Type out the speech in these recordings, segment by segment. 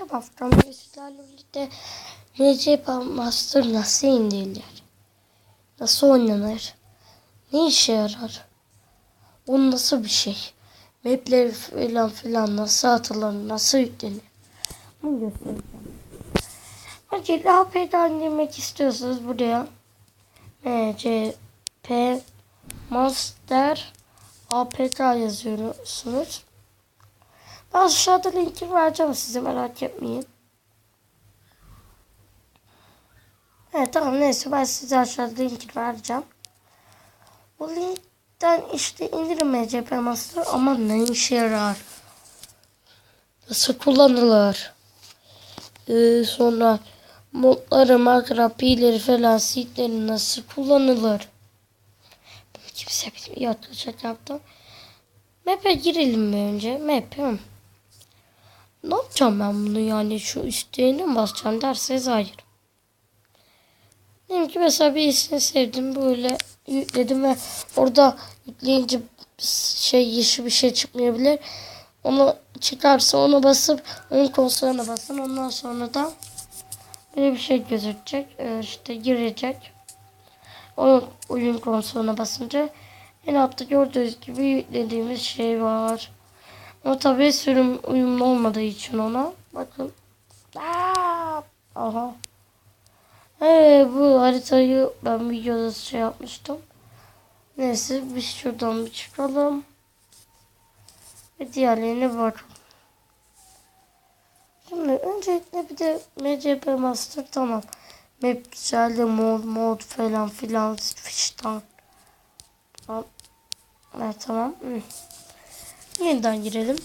haftam ve sizlerle birlikte RCP Master nasıl indirilir? Nasıl oynanır? Ne işe yarar? O nasıl bir şey? Mapleri falan filan nasıl atılır? Nasıl yüklenir? Bunu göstereceğim. Öncelikle AP'den indirmek istiyorsanız buraya RCP Master APK yazıyorsunuz. Aşağıda linki vereceğim size merak etmeyin. Evet tamam neyse ben size aşağıda linki vereceğim. Bu linkten işte indirin MCP Master ama ne işe yarar? Nasıl kullanılır? Ee, sonra modları, makro, pileri falan sitleri nasıl kullanılır? Bunu kimse bilmiyor. Arkadaşlar yaptım. Map'e girelim mi önce? Map. hı. Ne yapacağım ben bunu yani şu üstlerine mi basacağım derseniz hayır. Diyelim ki mesela birisini sevdim böyle yükledim ve orada yükleyince şey yeşil bir şey çıkmayabilir. Onu çıkarsa ona basıp onun konsoluna basın. Ondan sonra da böyle bir şey gözükecek. Ee, işte girecek. O oyun konsoluna basınca en altta gördüğünüz gibi yüklediğimiz şey var. Ama tabii sürüm uyumlu olmadığı için ona. Bakın. Aha. Evet bu haritayı ben videoda şey yapmıştım. Neyse biz şuradan bir çıkalım. Ve diğerlerine bakalım. Şimdi öncelikle bir de MCP Master tamam. Map güzeldi mod mod falan filan fiştan. Tamam. Evet tamam. Hı. Yeniden girelim.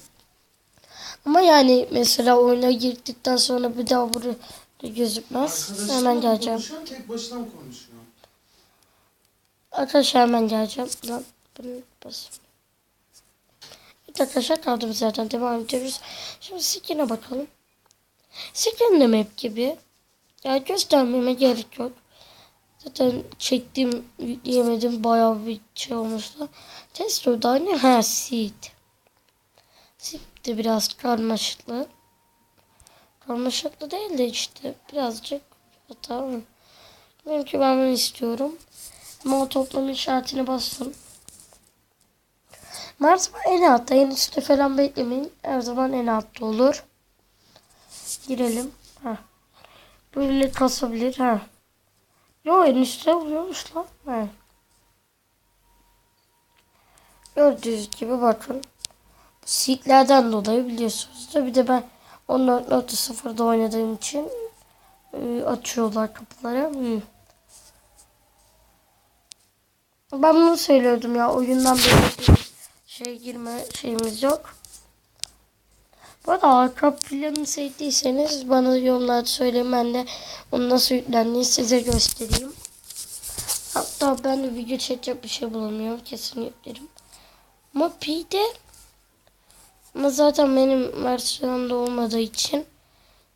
Ama yani mesela oyuna girdikten sonra bir daha buraya gözükmez. Arkadaşlar Hemen geleceğim. konuşuyor, tek başına mı konuşuyor? Arkadaşlar hemen geleceğim. Lan bunu basayım. Evet arkadaşlar kaldım zaten devam ediyoruz. Şimdi skin'e bakalım. Skin de map gibi. Ya göstermeme gerek yok. Zaten çektim, yükleyemedim. Bayağı bir şey olmuştu. Testo'da ne? Ha, seed. Seed de biraz karmaşıklı. Karmaşıklı değil de işte birazcık hata. Dedim ki ben bunu istiyorum. Ama o toplam işaretine bastım. Zaman en altta, en üstte falan beklemeyin. Her zaman en altta olur. Girelim. Ha. Böyle kasabilir. Ha. Yo en üstte oluyormuş lan. Ha. Gördüğünüz gibi bakın. Bu Seek'lerden dolayı biliyorsunuz da bir de ben 14.0'da oynadığım için e, açıyorlar kapıları. Ben bunu söylüyordum ya oyundan böyle bir şey girme şeyimiz yok. Bu arada arka planı sevdiyseniz bana yorumlarda söyleyin ben de onu nasıl yüklendiğini size göstereyim. Hatta ben de video çekecek bir şey bulamıyorum kesin yüklerim. Ama P'de ama zaten benim versiyonda olmadığı için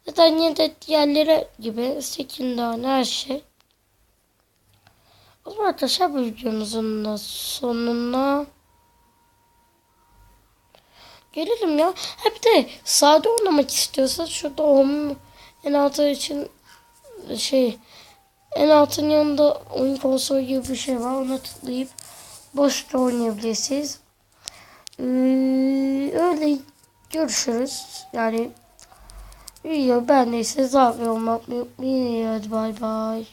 zaten yine de diğerleri gibi skin tane her şey. O zaman arkadaşlar bu videomuzun da sonuna gelelim ya. Ha bir de sade oynamak istiyorsa şurada home en altı için şey en altın yanında oyun konsolu gibi bir şey var. Ona tıklayıp boşta oynayabilirsiniz. Ee, öyle görüşürüz. Yani video beğendiyseniz abone olmayı unutmayın. Hadi bay bay.